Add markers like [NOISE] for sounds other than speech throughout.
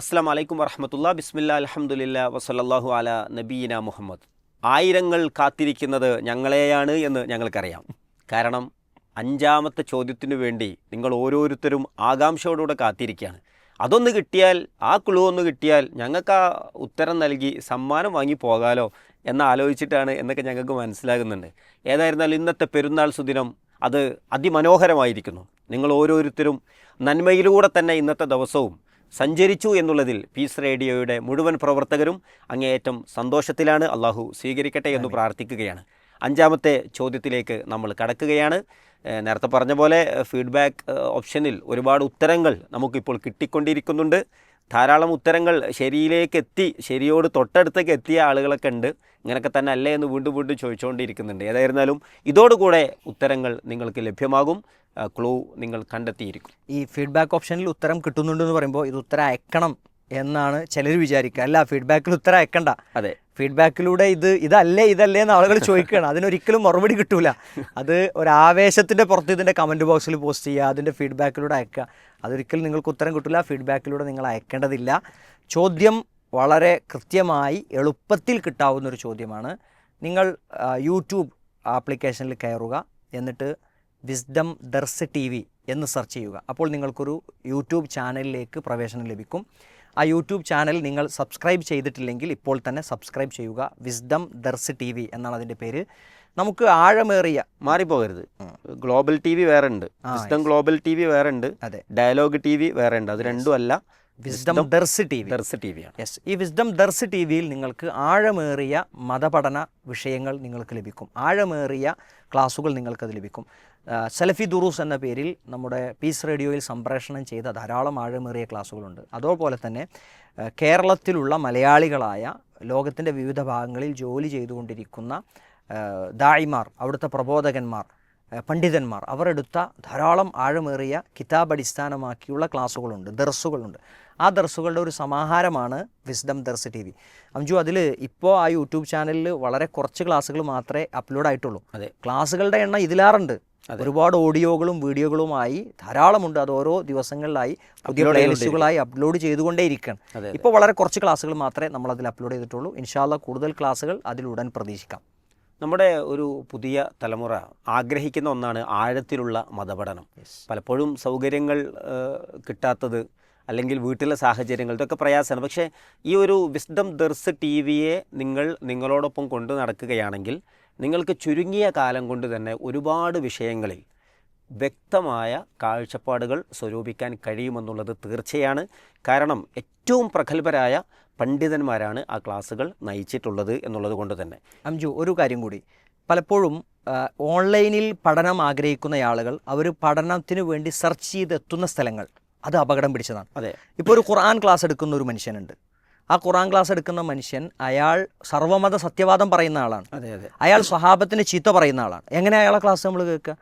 അസ്സാം വലൈക്കും വറഹമത്തുള്ള ബിസ്മില്ല അലഹമുല്ല വസലല്ലാഹു അല നബീന മുഹമ്മദ്. ആയിരങ്ങൾ കാത്തിരിക്കുന്നത് ഞങ്ങളെയാണ് എന്ന് ഞങ്ങൾക്കറിയാം. കാരണം അഞ്ചാമത്തെ ചോദ്യത്തിനു വേണ്ടി നിങ്ങൾ ഓരോരുത്തരും ആകാംക്ഷയോടുകൂടെ കാത്തിരിക്കുകയാണ്. അതൊന്ന് കിട്ടിയാൽ ആ ക്ലൂ ഒന്ന് കിട്ടിയാൽ ഞങ്ങൾക്ക് ആ ഉത്തരം നൽകി സമ്മാനം വാങ്ങി പോകാലോ എന്ന് ആലോചിച്ചിട്ടാണ് എന്നൊക്കെ ഞങ്ങൾക്ക് മനസ്സിലാകുന്നുണ്ട്. ഏതായിരുന്നാലും ഇന്നത്തെ പെരുന്നാൾ സുദിനം അത് അതിമനോഹരമായിരിക്കുന്നു. നിങ്ങൾ ഓരോരുത്തരും നന്മയിലൂടെ തന്നെ ഇന്നത്തെ ദിവസവും സഞ്ചരിച്ചു എന്നുള്ളതിൽ പീസ് റേഡിയോയുടെ മുഴുവൻ പ്രവർത്തകരും അങ്ങേയറ്റം സന്തോഷത്തിലാണ്. അള്ളാഹു സ്വീകരിക്കട്ടെ എന്ന് പ്രാർത്ഥിക്കുകയാണ്. അഞ്ചാമത്തെ ചോദ്യത്തിലേക്ക് നമ്മൾ കടക്കുകയാണ്. നേരത്തെ പറഞ്ഞ പോലെ ഫീഡ്ബാക്ക് ഓപ്ഷനിൽ ഒരുപാട് ഉത്തരങ്ങൾ നമുക്കിപ്പോൾ കിട്ടിക്കൊണ്ടിരിക്കുന്നുണ്ട്. ധാരാളം ഉത്തരങ്ങൾ ശരിയിലേക്ക് എത്തി ശരിയോട് തൊട്ടടുത്തേക്ക് എത്തിയ ആളുകളൊക്കെ ഉണ്ട്. ഇങ്ങനെയൊക്കെ തന്നെ അല്ലേ എന്ന് വീണ്ടും വീണ്ടും ചോദിച്ചുകൊണ്ടിരിക്കുന്നുണ്ട്. ഏതായിരുന്നാലും ഇതോടുകൂടെ ഉത്തരങ്ങൾ നിങ്ങൾക്ക് ലഭ്യമാകും. ക്ലൂ നിങ്ങൾ കണ്ടെത്തിയിരിക്കും. ഈ ഫീഡ്ബാക്ക് ഓപ്ഷനിൽ ഉത്തരം കിട്ടുന്നുണ്ടെന്ന് പറയുമ്പോൾ ഇത് ഉത്തരം അയക്കണം എന്നാണ് ചിലർ വിചാരിക്കുക. അല്ല ഫീഡ്ബാക്കിൽ ഉത്തരം അയക്കണ്ട. അതെ. ഫീഡ്ബാക്കിലൂടെ ഇത് ഇതല്ലേ ഇതല്ലേ എന്ന് ആളുകൾ ചോദിക്കുകയാണ്. അതിനൊരിക്കലും മറുപടി കിട്ടൂല. അത് ഒരു ആവേശത്തിന്റെ പുറത്ത് ഇതിന്റെ കമന്റ് ബോക്സിൽ പോസ്റ്റ് ചെയ്യുക അതിന്റെ ഫീഡ്ബാക്കിലൂടെ അയക്കുക. അതൊരിക്കലും നിങ്ങൾക്ക് ഉത്തരം കിട്ടില്ല ഫീഡ്ബാക്കിലൂടെ നിങ്ങൾ അയക്കേണ്ടതില്ല. ചോദ്യം വളരെ കൃത്യമായി എളുപ്പത്തിൽ കിട്ടാവുന്ന ഒരു ചോദ്യമാണ്. നിങ്ങൾ യൂട്യൂബ് ആപ്ലിക്കേഷനിൽ കയറുക. എന്നിട്ട് വിസ്ഡം ദർസ് ടി വി എന്ന് സെർച്ച് ചെയ്യുക. അപ്പോൾ നിങ്ങൾക്കൊരു യൂട്യൂബ് ചാനലിലേക്ക് പ്രവേശനം ലഭിക്കും. ആ യൂട്യൂബ് ചാനൽ നിങ്ങൾ സബ്സ്ക്രൈബ് ചെയ്തിട്ടില്ലെങ്കിൽ ഇപ്പോൾ തന്നെ സബ്സ്ക്രൈബ് ചെയ്യുക. വിസ്ഡം ദർസ് ടി വി എന്നാണ് അതിന്റെ പേര്. നമുക്ക് ആഴമേറിയ മാറിപ്പോകരുത്. ഗ്ലോബൽ ടി വി വേറെ ഉണ്ട്. വിസ്ഡം ഗ്ലോബൽ ടി വി വേറെ ഉണ്ട്. അതെ. ഡയലോഗ് ടി വി വേറെ ഉണ്ട്. അത് രണ്ടും അല്ല wisdom Dars T V Dars T വിയാണ് yes ഈ വിസ്ഡം ദർസ് ടി വിയിൽ നിങ്ങൾക്ക് ആഴമേറിയ മതപഠന വിഷയങ്ങൾ നിങ്ങൾക്ക് ലഭിക്കും. ആഴമേറിയ ക്ലാസ്സുകൾ നിങ്ങൾക്കത് ലഭിക്കും. സെലഫി സലഫി ദുറൂസ് എന്ന പേരിൽ നമ്മുടെ പീസ് റേഡിയോയിൽ സംപ്രേഷണം ചെയ്ത ധാരാളം ആഴമേറിയ ക്ലാസ്സുകളുണ്ട് അതുപോലെ തന്നെ കേരളത്തിലുള്ള മലയാളികളായ ലോകത്തിന്റെ വിവിധ ഭാഗങ്ങളിൽ ജോലി ചെയ്തുകൊണ്ടിരിക്കുന്ന ദായിമാർ അവിടുത്തെ പ്രബോധകന്മാർ പണ്ഡിതന്മാർ അവരെടുത്ത ധാരാളം ആഴമേറിയ കിതാബ് അടിസ്ഥാനമാക്കിയുള്ള ക്ലാസ്സുകളുണ്ട് ദർസുകളുണ്ട്. ആ ദർസുകളുടെ ഒരു സമാഹാരമാണ് വിസ്ഡം ദർസ് ടി വി. അംജു അതിൽ ഇപ്പോൾ ആ യൂട്യൂബ് ചാനലിൽ വളരെ കുറച്ച് ക്ലാസ്സുകൾ മാത്രമേ അപ്ലോഡ് ആയിട്ടുള്ളൂ. അതെ. ക്ലാസ്സുകളുടെ എണ്ണം ഇതിലാറുണ്ട്. ഒരുപാട് ഓഡിയോകളും വീഡിയോകളുമായി ധാരാളമുണ്ട്. അത് ഓരോ ദിവസങ്ങളിലായി പുതിയ പ്ലേലിസ്റ്റുകളായി അപ്ലോഡ് ചെയ്തുകൊണ്ടേയിരിക്കണം. ഇപ്പോൾ വളരെ കുറച്ച് ക്ലാസ്സുകൾ മാത്രമേ നമ്മൾ അതിൽ അപ്ലോഡ് ചെയ്തിട്ടുള്ളൂ. ഇൻഷാല്ല കൂടുതൽ ക്ലാസ്സുകൾ അതിലുടൻ പ്രതീക്ഷിക്കാം. നമ്മുടെ ഒരു പുതിയ തലമുറ ആഗ്രഹിക്കുന്ന ഒന്നാണ് ആഴത്തിലുള്ള മതപഠനം. പലപ്പോഴും സൗകര്യങ്ങൾ കിട്ടാത്തത് അല്ലെങ്കിൽ വീട്ടിലെ സാഹചര്യങ്ങൾ ഇതൊക്കെ പ്രയാസമാണ്. പക്ഷേ ഈ ഒരു വിസ്ഡം ദർസ് ടി വിയെ നിങ്ങൾ നിങ്ങളോടൊപ്പം കൊണ്ടു നടക്കുകയാണെങ്കിൽ നിങ്ങൾക്ക് ചുരുങ്ങിയ കാലം കൊണ്ട് തന്നെ ഒരുപാട് വിഷയങ്ങളിൽ വ്യക്തമായ കാഴ്ചപ്പാടുകൾ സ്വരൂപിക്കാൻ കഴിയുമെന്നുള്ളത് തീർച്ചയാണ്. കാരണം ഏറ്റവും പ്രഗത്ഭരായ പണ്ഡിതന്മാരാണ് ആ ക്ലാസ്സുകൾ നയിച്ചിട്ടുള്ളത് എന്നുള്ളത് കൊണ്ട് തന്നെ. അംജു ഒരു കാര്യം കൂടി. പലപ്പോഴും ഓൺലൈനിൽ പഠനം ആഗ്രഹിക്കുന്ന ആളുകൾ അവർ പഠനത്തിന് വേണ്ടി സെർച്ച് ചെയ്തെത്തുന്ന സ്ഥലങ്ങൾ. അത് അപകടം പിടിച്ചതാണ്. അതെ. ഇപ്പോൾ ഒരു ഖുർആൻ ക്ലാസ് എടുക്കുന്ന ഒരു മനുഷ്യനുണ്ട്. ആ ഖുർആൻ ക്ലാസ് എടുക്കുന്ന മനുഷ്യൻ അയാൾ സർവമത സത്യവാദം പറയുന്ന ആളാണ്. അതെ അതെ. അയാൾ സഹാബത്തിന് ചീത്ത പറയുന്ന ആളാണ്. എങ്ങനെ അയാളെ ക്ലാസ് നമ്മൾ കേൾക്കുക?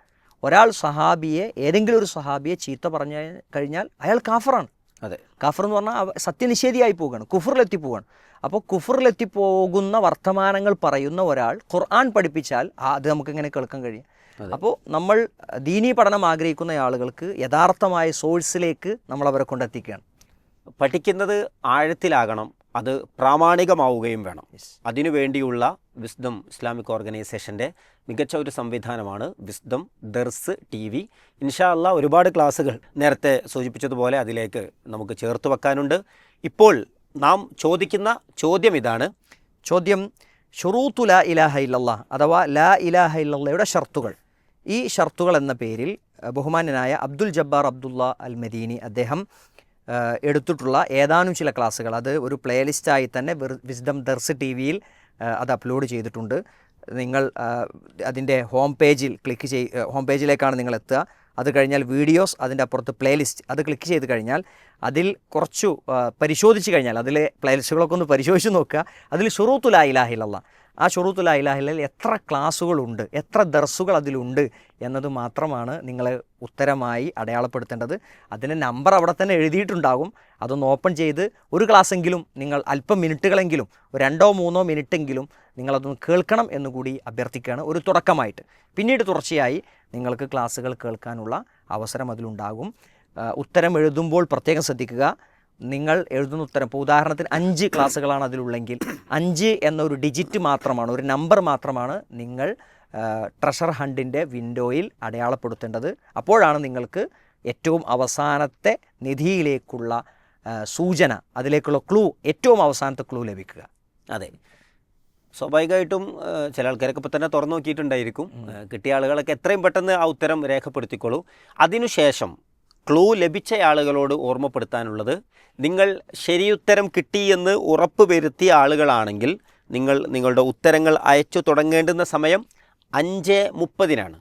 ഒരാൾ സഹാബിയെ ഏതെങ്കിലും ഒരു സഹാബിയെ ചീത്ത പറഞ്ഞു കഴിഞ്ഞാൽ അയാൾ കാഫറാണ്. അതെ. കാഫർ എന്ന് പറഞ്ഞാൽ സത്യനിഷേധിയായി പോവുകയാണ്. കുഫറിലെത്തി പോവുകയാണ്. അപ്പോൾ കുഫറിലെത്തിപ്പോകുന്ന വർത്തമാനങ്ങൾ പറയുന്ന ഒരാൾ ഖുർആൻ പഠിപ്പിച്ചാൽ അത് നമുക്ക് എങ്ങനെ കേൾക്കാൻ കഴിയും. അപ്പോൾ നമ്മൾ ദീനീ പഠനം ആഗ്രഹിക്കുന്ന ആളുകൾക്ക് യഥാർത്ഥമായ സോഴ്സിലേക്ക് നമ്മൾ അവരെ കൊണ്ടെത്തിക്കുകയാണ്. പഠിക്കുന്നത് ആഴത്തിലാകണം അത് പ്രാമാണികമാവുകയും വേണം. അതിനു വേണ്ടിയുള്ള വിസ്ഡം ഇസ്ലാമിക് ഓർഗനൈസേഷന്റെ മികച്ച ഒരു സംവിധാനമാണ് വിസ്ദം ദർസ് ടി വി ഇൻഷാ അല്ലാ ഒരുപാട് ക്ലാസ്സുകൾ നേരത്തെ സൂചിപ്പിച്ചതുപോലെ അതിലേക്ക് നമുക്ക് ചേർത്ത് വെക്കാനുണ്ട്. ഇപ്പോൾ നാം ചോദിക്കുന്ന ചോദ്യം ഇതാണ്. ചോദ്യം ഷുറൂത്തു ലാ ഇലാഹ ഇല്ലല്ലാ അഥവാ ലാ ഇലാഹ ഇല്ലല്ലയുടെ ഷർത്തുകൾ. ഈ ഷർത്തുകൾ എന്ന പേരിൽ ബഹുമാനനായ അബ്ദുൽ ജബ്ബാർ അബ്ദുള്ള അൽ മദീനി അദ്ദേഹം എടുത്തിട്ടുള്ള ഏതാനും ചില ക്ലാസ്സുകൾ അത് ഒരു പ്ലേലിസ്റ്റായി തന്നെ വിസ്ഡം ദർസ് ടി വിയിൽ അത് അപ്ലോഡ് ചെയ്തിട്ടുണ്ട്. നിങ്ങൾ അതിന്റെ ഹോം പേജിൽ ക്ലിക്ക് ചെയ് ഹോം പേജിലേക്കാണ് നിങ്ങൾ എത്തുക. അത് കഴിഞ്ഞാൽ വീഡിയോസ് അതിന്റെ അപ്പുറത്ത് പ്ലേലിസ്റ്റ് അത് ക്ലിക്ക് ചെയ്ത് കഴിഞ്ഞാൽ അതിൽ കുറച്ചു പരിശോധിച്ച് കഴിഞ്ഞാൽ അതിലെ പ്ലേലിസ്റ്റുകളൊക്കെ ഒന്ന് പരിശോധിച്ച് നോക്കുക. അതിൽ ഷുറൂത്തുല ഇലാഹിലല്ല ആ ഷുറൂത്തുല ഇലാഹിലൽ എത്ര ക്ലാസ്സുകളുണ്ട് എത്ര ദർസുകൾ അതിലുണ്ട് എന്നത് മാത്രമാണ് നിങ്ങൾ ഉത്തരമായി അടയാളപ്പെടുത്തേണ്ടത്. അതിന്റെ നമ്പർ അവിടെ തന്നെ എഴുതിയിട്ടുണ്ടാകും. അതൊന്ന് ഓപ്പൺ ചെയ്ത് ഒരു ക്ലാസ്സെങ്കിലും നിങ്ങൾ അല്പം മിനിറ്റുകളെങ്കിലും രണ്ടോ മൂന്നോ മിനിറ്റെങ്കിലും നിങ്ങളതൊന്ന് കേൾക്കണം എന്നുകൂടി അഭ്യർത്ഥിക്കുകയാണ്. ഒരു തുടക്കമായിട്ട്. പിന്നീട് തുടർച്ചയായി നിങ്ങൾക്ക് ക്ലാസ്സുകൾ കേൾക്കാനുള്ള അവസരം അതിലുണ്ടാകും. ഉത്തരം എഴുതുമ്പോൾ പ്രത്യേകം ശ്രദ്ധിക്കുക. നിങ്ങൾ എഴുതുന്ന ഉത്തരം. ഇപ്പോൾ ഉദാഹരണത്തിന് അഞ്ച് ക്ലാസ്സുകളാണ് അതിലുള്ളെങ്കിൽ അഞ്ച് എന്നൊരു ഡിജിറ്റ് മാത്രമാണ് ഒരു നമ്പർ മാത്രമാണ് നിങ്ങൾ ട്രഷർ ഹണ്ടിന്റെ വിൻഡോയിൽ അടയാളപ്പെടുത്തേണ്ടത്. അപ്പോഴാണ് നിങ്ങൾക്ക് ഏറ്റവും അവസാനത്തെ നിധിയിലേക്കുള്ള സൂചന അതിലേക്കുള്ള ക്ലൂ ഏറ്റവും അവസാനത്തെ ക്ലൂ ലഭിക്കുക. അതെ. സ്വാഭാവികമായിട്ടും ചില ആൾക്കാരൊക്കെ ഇപ്പോൾ തന്നെ തുറന്നു നോക്കിയിട്ടുണ്ടായിരിക്കും. കിട്ടിയ ആളുകളൊക്കെ എത്രയും പെട്ടെന്ന് ആ ഉത്തരം രേഖപ്പെടുത്തിക്കോളൂ. അതിനുശേഷം ക്ലൂ ലഭിച്ച ആളുകളോട് ഓർമ്മപ്പെടുത്താനുള്ളത് നിങ്ങൾ ശരിയുത്തരം കിട്ടിയെന്ന് ഉറപ്പ് വരുത്തിയ ആളുകളാണെങ്കിൽ നിങ്ങൾ നിങ്ങളുടെ ഉത്തരങ്ങൾ അയച്ചു തുടങ്ങേണ്ടുന്ന സമയം അഞ്ച് മുപ്പതിനാണ്.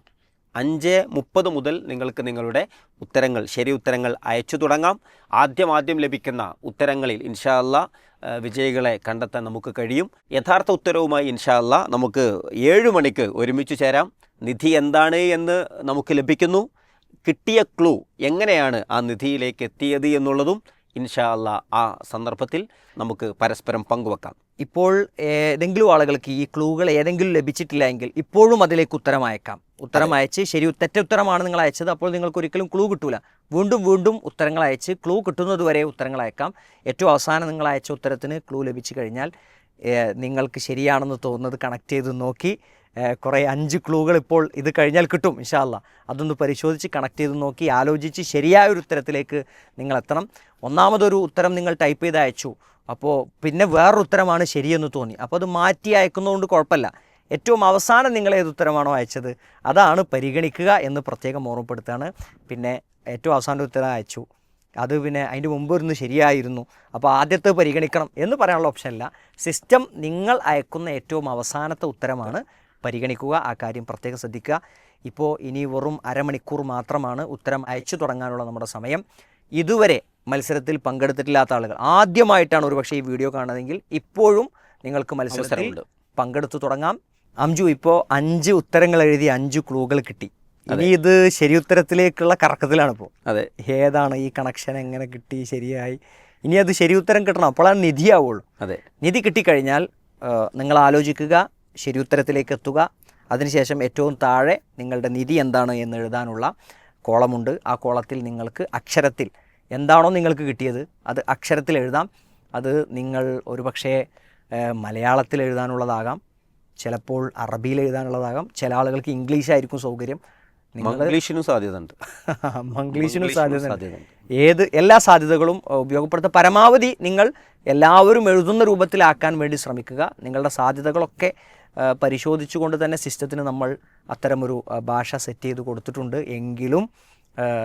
അഞ്ച് മുപ്പത് മുതൽ നിങ്ങൾക്ക് നിങ്ങളുടെ ഉത്തരങ്ങൾ ശരി ഉത്തരങ്ങൾ അയച്ചു തുടങ്ങാം. ആദ്യം ആദ്യം ലഭിക്കുന്ന ഉത്തരങ്ങളിൽ ഇൻഷാ അല്ലാ ആ, വിജയികളെ കണ്ടെത്താൻ നമുക്ക് കഴിയും. യഥാർത്ഥ ഉത്തരവുമായി ഇൻഷാ അല്ലാ നമുക്ക് ഏഴ് മണിക്ക് ഒരുമിച്ച് ചേരാം. നിധി എന്താണ് എന്ന് നമുക്ക് ലഭിക്കുന്നു. കിട്ടിയ ക്ലൂ എങ്ങനെയാണ് ആ നിധിയിലേക്ക് എത്തിയത് എന്നുള്ളതും ഇൻഷാ അല്ലാ ആ സന്ദർഭത്തിൽ നമുക്ക് പരസ്പരം പങ്കുവെക്കാം. ഇപ്പോൾ ഏതെങ്കിലും ആളുകൾക്ക് ഈ ക്ലൂകൾ ഏതെങ്കിലും ലഭിച്ചിട്ടില്ല എങ്കിൽ ഇപ്പോഴും അതിലേക്ക് ഉത്തരം അയക്കാം. ഉത്തരം അയച്ച് ശരി തെറ്റ ഉത്തരമാണ് നിങ്ങൾ അയച്ചത്. അപ്പോൾ നിങ്ങൾക്ക് ഒരിക്കലും ക്ലൂ കിട്ടൂല. വീണ്ടും വീണ്ടും ഉത്തരങ്ങൾ അയച്ച് ക്ലൂ കിട്ടുന്നതുവരെ ഉത്തരങ്ങൾ അയക്കാം. ഏറ്റവും അവസാനം നിങ്ങൾ അയച്ച ഉത്തരത്തിന് ക്ലൂ ലഭിച്ചു കഴിഞ്ഞാൽ നിങ്ങൾക്ക് ശരിയാണെന്ന് തോന്നുന്നത് കണക്ട് ചെയ്ത് നോക്കി. കുറേ അഞ്ച് ക്ലൂകൾ ഇപ്പോൾ ഇത് കഴിഞ്ഞാൽ കിട്ടും ഇൻഷാല്ല അതൊന്ന് പരിശോധിച്ച് കണക്ട് ചെയ്ത് നോക്കി ആലോചിച്ച് ശരിയായ ഒരു ഉത്തരത്തിലേക്ക് നിങ്ങൾ എത്തണം. ഒന്നാമതൊരു ഉത്തരം നിങ്ങൾ ടൈപ്പ് ചെയ്ത് അയച്ചു. അപ്പോൾ പിന്നെ വേറൊരു ഉത്തരമാണ് ശരിയെന്ന് തോന്നി. അപ്പോൾ അത് മാറ്റി അയക്കുന്നതുകൊണ്ട് കുഴപ്പമില്ല. ഏറ്റവും അവസാനം നിങ്ങൾ ഏത് ഉത്തരമാണോ അയച്ചത് അതാണ് പരിഗണിക്കുക എന്ന് പ്രത്യേകം ഓർമ്മപ്പെടുത്തുകയാണ്. പിന്നെ ഏറ്റവും അവസാന ഉത്തരം അയച്ചു. അത് പിന്നെ അതിന്റെ മുമ്പ് ഇരുന്ന് ശരിയായിരുന്നു. അപ്പോൾ ആദ്യത്തെ പരിഗണിക്കണം എന്ന് പറയാനുള്ള ഓപ്ഷൻ അല്ല. സിസ്റ്റം നിങ്ങൾ അയക്കുന്ന ഏറ്റവും അവസാനത്തെ ഉത്തരമാണ് പരിഗണിക്കുക. ആ കാര്യം പ്രത്യേകം ശ്രദ്ധിക്കുക. ഇപ്പോൾ ഇനി വെറും അരമണിക്കൂർ മാത്രമാണ് ഉത്തരം അയച്ചു തുടങ്ങാനുള്ള നമ്മുടെ സമയം. ഇതുവരെ മത്സരത്തിൽ പങ്കെടുത്തിട്ടില്ലാത്ത ആളുകൾ ആദ്യമായിട്ടാണ് ഒരുപക്ഷെ ഈ വീഡിയോ കാണുന്നതെങ്കിൽ ഇപ്പോഴും നിങ്ങൾക്ക് മത്സരത്തിൽ. പങ്കെടുത്തു തുടങ്ങാം. അംജു ഇപ്പോൾ അഞ്ച് ഉത്തരങ്ങൾ എഴുതി അഞ്ച് ക്ലൂകൾ കിട്ടി. ഇനി ഇത് ശരി ഉത്തരത്തിലേക്കുള്ള കറക്കത്തിലാണ് ഇപ്പോൾ അതെ. ഏതാണ് ഈ കണക്ഷൻ എങ്ങനെ കിട്ടി ശരിയായി? ഇനി അത് ശരി ഉത്തരം കിട്ടണം അപ്പോഴാണ് നിധിയാവുള്ളൂ അതെ. നിധി കിട്ടിക്കഴിഞ്ഞാൽ നിങ്ങൾ ആലോചിക്കുക ശരി ഉത്തരത്തിലേക്ക് എത്തുക. അതിനുശേഷം ഏറ്റവും താഴെ നിങ്ങളുടെ നിധി എന്താണ് എന്ന് എഴുതാനുള്ള കോളമുണ്ട്. ആ കോളത്തിൽ നിങ്ങൾക്ക് അക്ഷരത്തിൽ എന്താണോ നിങ്ങൾക്ക് കിട്ടിയത് അത് അക്ഷരത്തിൽ എഴുതാം. അത് നിങ്ങൾ ഒരുപക്ഷേ മലയാളത്തിൽ എഴുതാനുള്ളതാകാം. ചിലപ്പോൾ അറബിയിൽ എഴുതാനുള്ളതാകാം. ചില ആളുകൾക്ക് ഇംഗ്ലീഷായിരിക്കും സൗകര്യം. മംഗ്ലീഷിനും സാധ്യതയുണ്ട്. [LAUGHS] മംഗ്ലീഷിനും സാധ്യതയുണ്ട്. ഏത് എല്ലാ സാധ്യതകളും ഉപയോഗപ്പെടുത്തുക പരമാവധി നിങ്ങൾ എല്ലാവരും എഴുതുന്ന രൂപത്തിലാക്കാൻ വേണ്ടി ശ്രമിക്കുക. നിങ്ങളുടെ സാധ്യതകളൊക്കെ പരിശോധിച്ചുകൊണ്ട് തന്നെ സിസ്റ്റത്തിന് നമ്മൾ അത്തരമൊരു ഭാഷ സെറ്റ് ചെയ്ത് കൊടുത്തിട്ടുണ്ട്. എങ്കിലും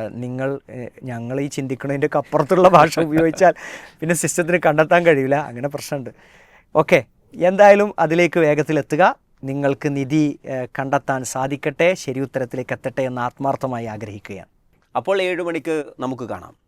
നിങ്ങൾ ഞങ്ങൾ ഈ ചിന്തിക്കുന്നതിന്റെ അപ്പുറത്തുള്ള ഭാഷ ഉപയോഗിച്ചാൽ പിന്നെ സിസ്റ്റത്തിന് കണ്ടെത്താൻ കഴിയില്ല. അങ്ങനെ പ്രശ്നമുണ്ട്. ഓക്കെ. എന്തായാലും അതിലേക്ക് വേഗത്തിലെത്തുക. നിങ്ങൾക്ക് നിധി കണ്ടെത്താൻ സാധിക്കട്ടെ ശരി ഉത്തരത്തിലേക്ക് എത്തട്ടെ എന്ന് ആത്മാർത്ഥമായി ആഗ്രഹിക്കുകയാണ്. അപ്പോൾ ഏഴ് മണിക്ക് നമുക്ക് കാണാം.